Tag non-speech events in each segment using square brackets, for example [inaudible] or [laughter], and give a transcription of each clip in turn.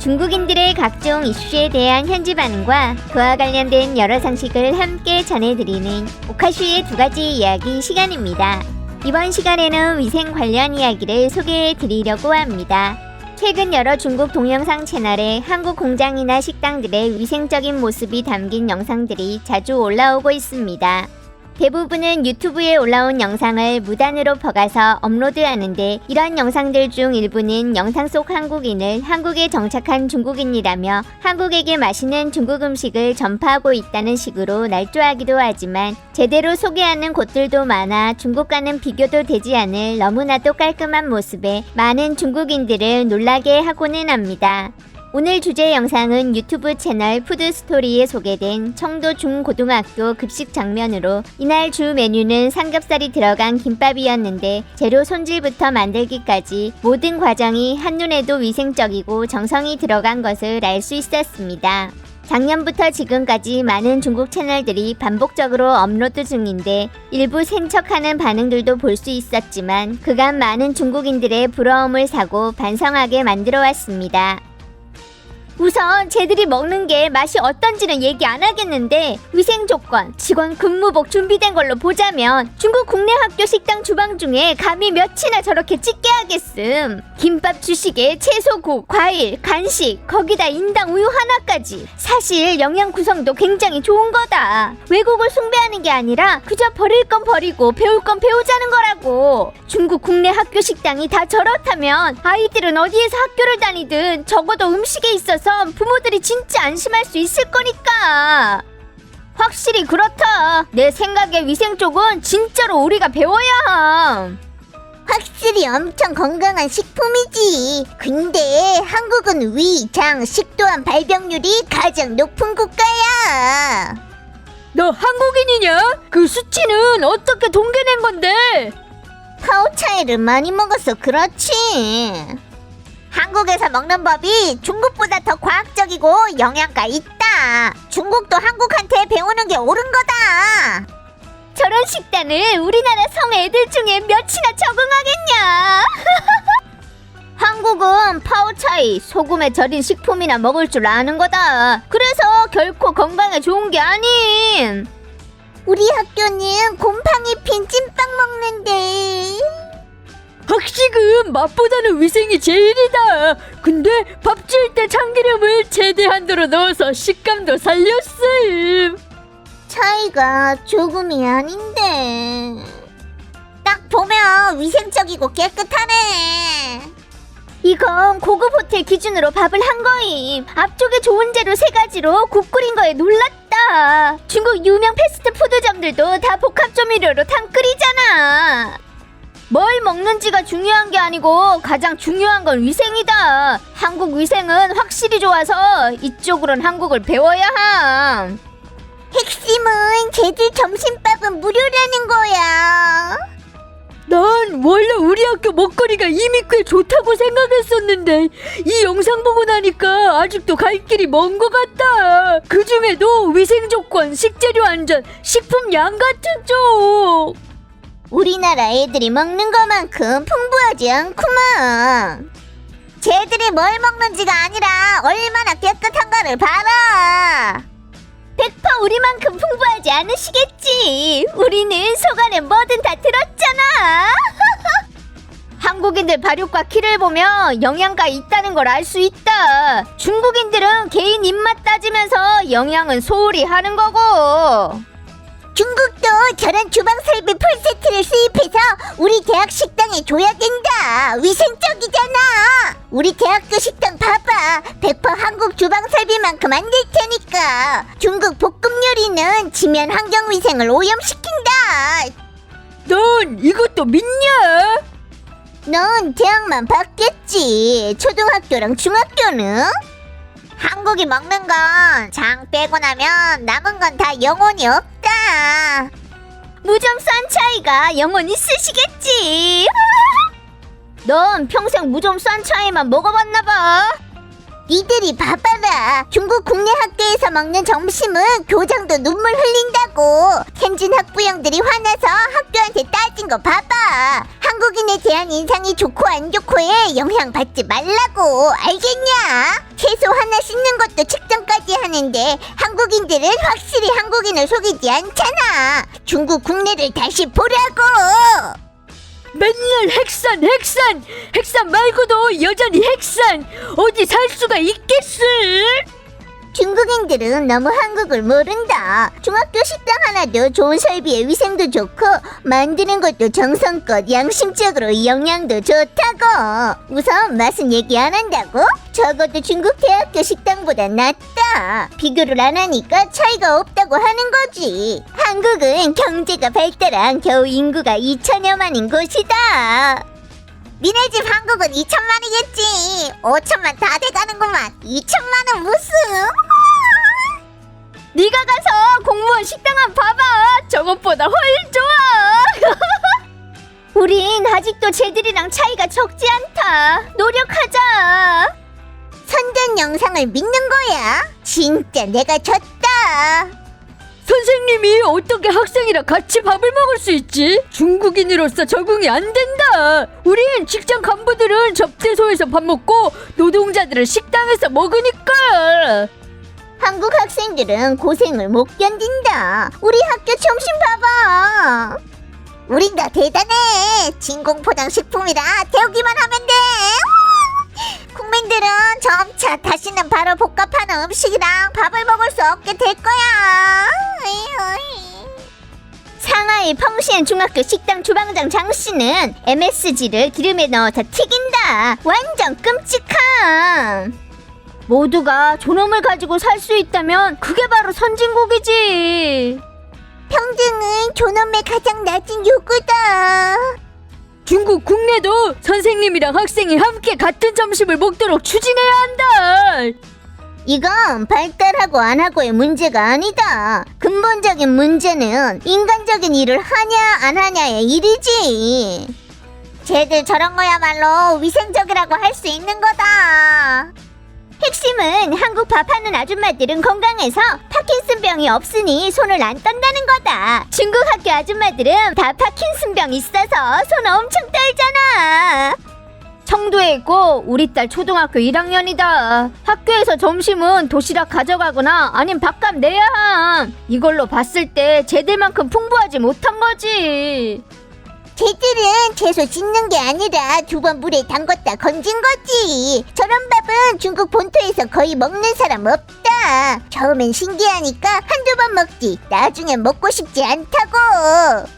중국인들의 각종 이슈에 대한 현지 반응과 그와 관련된 여러 상식을 함께 전해드리는 오카슈의 두 가지 이야기 시간입니다. 이번 시간에는 위생 관련 이야기를 소개해 드리려고 합니다. 최근 여러 중국 동영상 채널에 한국 공장이나 식당들의 위생적인 모습이 담긴 영상들이 자주 올라오고 있습니다. 대부분은 유튜브에 올라온 영상을 무단으로 퍼가서 업로드하는데 이런 영상들 중 일부는 영상 속 한국인을 한국에 정착한 중국인이라며 한국에게 맛있는 중국 음식을 전파하고 있다는 식으로 날조하기도 하지만 제대로 소개하는 곳들도 많아 중국과는 비교도 되지 않을 너무나도 깔끔한 모습에 많은 중국인들을 놀라게 하고는 합니다. 오늘 주제 영상은 유튜브 채널 푸드스토리에 소개된 청도 중고등학교 급식 장면으로 이날 주 메뉴는 삼겹살이 들어간 김밥이었는데 재료 손질부터 만들기까지 모든 과정이 한눈에도 위생적이고 정성이 들어간 것을 알 수 있었습니다. 작년부터 지금까지 많은 중국 채널들이 반복적으로 업로드 중인데 일부 생척하는 반응들도 볼 수 있었지만 그간 많은 중국인들의 부러움을 사고 반성하게 만들어 왔습니다. 우선 쟤들이 먹는 게 맛이 어떤지는 얘기 안 하겠는데 위생 조건, 직원 근무복 준비된 걸로 보자면 중국 국내 학교 식당 주방 중에 감히 몇이나 저렇게 찢게 하겠음. 김밥 주식에 채소국, 과일, 간식, 거기다 인당 우유 하나까지. 사실 영양 구성도 굉장히 좋은 거다. 외국을 숭배하는 게 아니라 그저 버릴 건 버리고 배울 건 배우자는 거라고. 중국 국내 학교 식당이 다 저렇다면 아이들은 어디에서 학교를 다니든 적어도 음식에 있어서 부모들이 진짜 안심할 수 있을 거니까. 확실히 그렇다. 내 생각에 위생 쪽은 진짜로 우리가 배워야 함. 확실히 엄청 건강한 식품이지. 근데 한국은 위, 장, 식 또한 발병률이 가장 높은 국가야. 너 한국인이냐? 그 수치는 어떻게 통계낸 건데? 파오차이를 많이 먹어서 그렇지. 한국에서 먹는 법이 중국보다 더 과학적이고 영양가 있다. 중국도 한국한테 배우는 게 옳은 거다. 저런 식단을 우리나라 성 애들 중에 몇이나 적응하겠냐? [laughs] 한국은 파오차이, 소금에 절인 식품이나 먹을 줄 아는 거다. 그래서 결코 건강에 좋은 게 아님. 우리 학교는 곰팡이 핀 찐빵 먹는데. 학식은 맛보다는 위생이 제일이다. 근데 밥 지을 때 참기름을 최대한도로 넣어서 식감도 살렸음. 차이가 조금이 아닌데. 딱 보면 위생적이고 깨끗하네. 이건 고급 호텔 기준으로 밥을 한 거임. 앞쪽에 좋은 재료 세 가지로 국 끓인 거에 놀랐다. 중국 유명 패스트푸드점들도 다 복합 조미료로 탕 끓이잖아. 뭘 먹는지가 중요한 게 아니고 가장 중요한 건 위생이다. 한국 위생은 확실히 좋아서 이쪽으론 한국을 배워야 함. 핵심은 쟤들 점심밥은 무료라는 거야. 난 원래 우리 학교 먹거리가 이미 꽤 좋다고 생각했었는데 이 영상 보고 나니까 아직도 갈 길이 먼 것 같다. 그 중에도 위생 조건, 식재료 안전, 식품 양 같은 쪽. 우리나라 애들이 먹는 것만큼 풍부하지 않구만. 쟤들이 뭘 먹는지가 아니라 얼마나 깨끗한가를 봐라. 100% 우리만큼 풍부하지 않으시겠지. 우리는 속안에 뭐든 다 들었잖아. [laughs] 한국인들 발육과 키를 보면 영양가 있다는 걸 알 수 있다. 중국인들은 개인 입맛 따지면서 영양은 소홀히 하는 거고. 중국도 저런 주방 설비 풀세트를 수입해서 우리 대학 식당에 줘야 된다. 위생적이잖아. 우리 대학교 식당 봐봐. 100% 한국 주방 설비만큼 안 될 테니까. 중국 볶음 요리는 지면 환경 위생을 오염시킨다. 넌 이것도 믿냐? 넌 대학만 봤겠지. 초등학교랑 중학교는? 한국이 먹는 건 장 빼고 나면 남은 건 다 영혼이 없다. 무좀 싼 차이가 영원히 쓰시겠지. [laughs] 넌 평생 무좀 싼 차이만 먹어봤나 봐. 니들이 봐봐라. 중국 국내 학교에서 먹는 점심은 교장도 눈물 흘린다고. 현진 학부형들이 화나서 학교한테 따진 거 봐봐. 한국인에 대한 인상이 좋고 안 좋고에 영향 받지 말라고 알겠냐? 채소 하나 씻는 것도 측정까지 하는데 한국인들은 확실히 한국인을 속이지 않잖아. 중국 국내를 다시 보라고. 맨날 핵산 핵산 핵산 말고도 여전히 핵산 어디 살 수가 있겠어? 중국인들은 너무 한국을 모른다. 중학교 식당 하나도 좋은 설비에 위생도 좋고 만드는 것도 정성껏 양심적으로 영양도 좋다고. 우선 맛은 얘기 안 한다고? 적어도 중국 대학교 식당보다 낫다. 비교를 안 하니까 차이가 없다고 하는 거지. 한국은 경제가 발달한 겨우 인구가 2천여만인 곳이다. 니네 집 한국은 2천만이겠지. 5천만 다 돼가는구만. 2천만은 무슨? 네가 가서 공무원 식당 한 봐봐 저것보다 훨 좋아 [laughs] 우린 아직도 쟤들이랑 차이가 적지 않다. 노력하자. 선전 영상을 믿는 거야? 진짜 내가 졌다. 선생님이 어떻게 학생이랑 같이 밥을 먹을 수 있지? 중국인으로서 적응이 안 된다. 우린 직장 간부들은 접대소에서 밥 먹고 노동자들은 식당에서 먹으니까. 한국 학생들은 고생을 못 견딘다. 우리 학교 점심 봐봐. 우린 다 대단해. 진공 포장 식품이라 데우기만 하면 돼. 국민들은 점차 다시는 바로 복합하는 음식이랑 밥을 먹을 수 없게 될 거야. 상하이 펑시엔 중학교 식당 주방장 장 씨는 MSG를 기름에 넣어서 튀긴다. 완전 끔찍함. 모두가 존엄을 가지고 살 수 있다면 그게 바로 선진국이지. 평등은 존엄의 가장 낮은 요구다. 중국 국내도 선생님이랑 학생이 함께 같은 점심을 먹도록 추진해야 한다. 이건 발달하고 안 하고의 문제가 아니다. 근본적인 문제는 인간적인 일을 하냐 안 하냐의 일이지. 쟤들 저런 거야말로 위생적이라고 할 수 있는 거다. 핵심은 한국 밥하는 아줌마들은 건강해서 파킨슨병이 없으니 손을 안 떤다는 거다. 중국 학교 아줌마들은 다 파킨슨병 있어서 손 엄청 떨잖아. 청도에 있고 우리 딸 초등학교 1학년이다. 학교에서 점심은 도시락 가져가거나 아님 밥값 내야 함. 이걸로 봤을 때 쟤들만큼 풍부하지 못한 거지. 쟤들은 채소 씻는 게 아니라 두 번 물에 담궜다 건진 거지. 저런 밥은 중국 본토에서 거의 먹는 사람 없다. 처음엔 신기하니까 한두 번 먹지. 나중엔 먹고 싶지 않다고.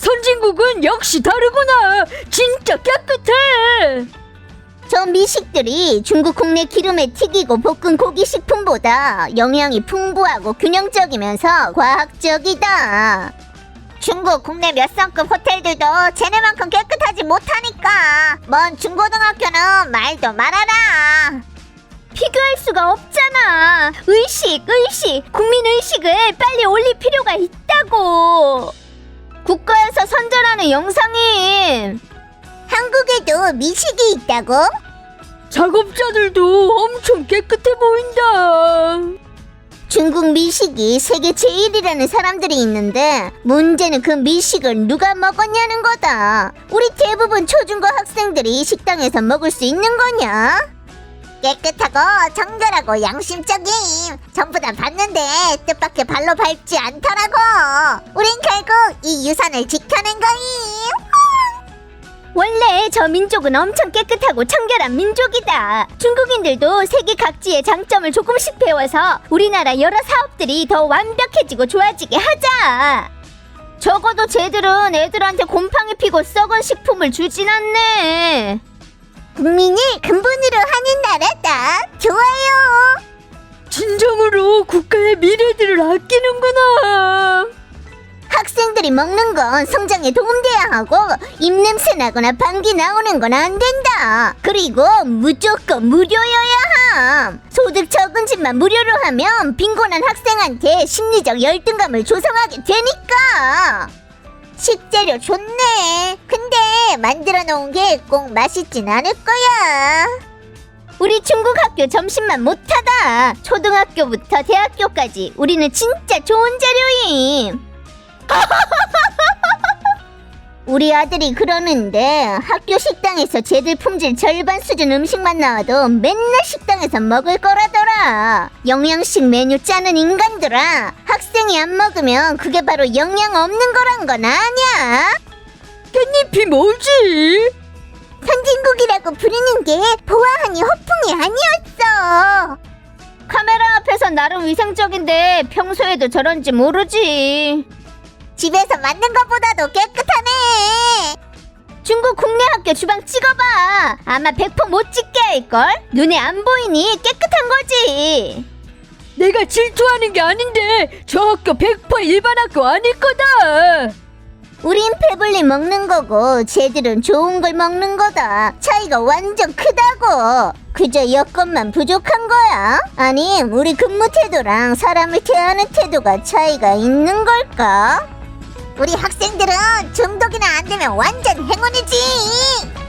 선진국은 역시 다르구나. 진짜 깨끗해. 저 미식들이 중국 국내 기름에 튀기고 볶은 고기 식품보다 영양이 풍부하고 균형적이면서 과학적이다. 중국 국내 몇 성급 호텔들도 쟤네만큼 깨끗하지 못하니까 먼 중고등학교는 말도 말아라. 비교할 수가 없잖아. 의식, 의식, 국민 의식을 빨리 올릴 필요가 있다고. 국가에서 선전하는 영상임. 한국에도 미식이 있다고? 작업자들도 엄청 깨끗해 보인다. 중국 미식이 세계 제일이라는 사람들이 있는데 문제는 그 미식을 누가 먹었냐는 거다. 우리 대부분 초중고 학생들이 식당에서 먹을 수 있는 거냐? 깨끗하고 정결하고 양심적임 전부 다 봤는데 뜻밖의 발로 밟지 않더라고. 우린 결국 이 유산을 지켜낸 거임. 원래 저 민족은 엄청 깨끗하고 청결한 민족이다. 중국인들도 세계 각지의 장점을 조금씩 배워서 우리나라 여러 사업들이 더 완벽해지고 좋아지게 하자. 적어도 쟤들은 애들한테 곰팡이 피고 썩은 식품을 주진 않네. 국민을 근본으로 하는 나라다. 좋아요. 진정으로 국가의 미래들을 아끼는구나. 학생들이 먹는 건 성장에 도움돼야 하고 입냄새 나거나 방귀 나오는 건 안 된다. 그리고 무조건 무료여야 함. 소득 적은 집만 무료로 하면 빈곤한 학생한테 심리적 열등감을 조성하게 되니까. 식재료 좋네. 근데 만들어 놓은 게 꼭 맛있진 않을 거야. 우리 중국 학교 점심만 못하다. 초등학교부터 대학교까지 우리는 진짜 좋은 재료임. [laughs] 우리 아들이 그러는데 학교 식당에서 쟤들 품질 절반 수준 음식만 나와도 맨날 식당에서 먹을 거라더라. 영양식 메뉴 짜는 인간들아. 학생이 안 먹으면 그게 바로 영양 없는 거란 건 아냐? 깻잎이 뭐지? 선진국이라고 부르는 게 보아하니 허풍이 아니었어. 카메라 앞에서 나름 위생적인데 평소에도 저런지 모르지. 집에서 만든 것보다도 깨끗하네. 학교 주방 찍어봐. 아마 100%못 찍게 할걸? 눈에 안 보이니 깨끗한 거지. 내가 질투하는 게 아닌데 저 학교 100% 일반 학교 아닐 거다. 우린 배불리 먹는 거고 쟤들은 좋은 걸 먹는 거다. 차이가 완전 크다고. 그저 여건만 부족한 거야? 아니, 우리 근무 태도랑 사람을 대하는 태도가 차이가 있는 걸까? 우리 학생들은 중독이나 안 되면 완전 행운이지.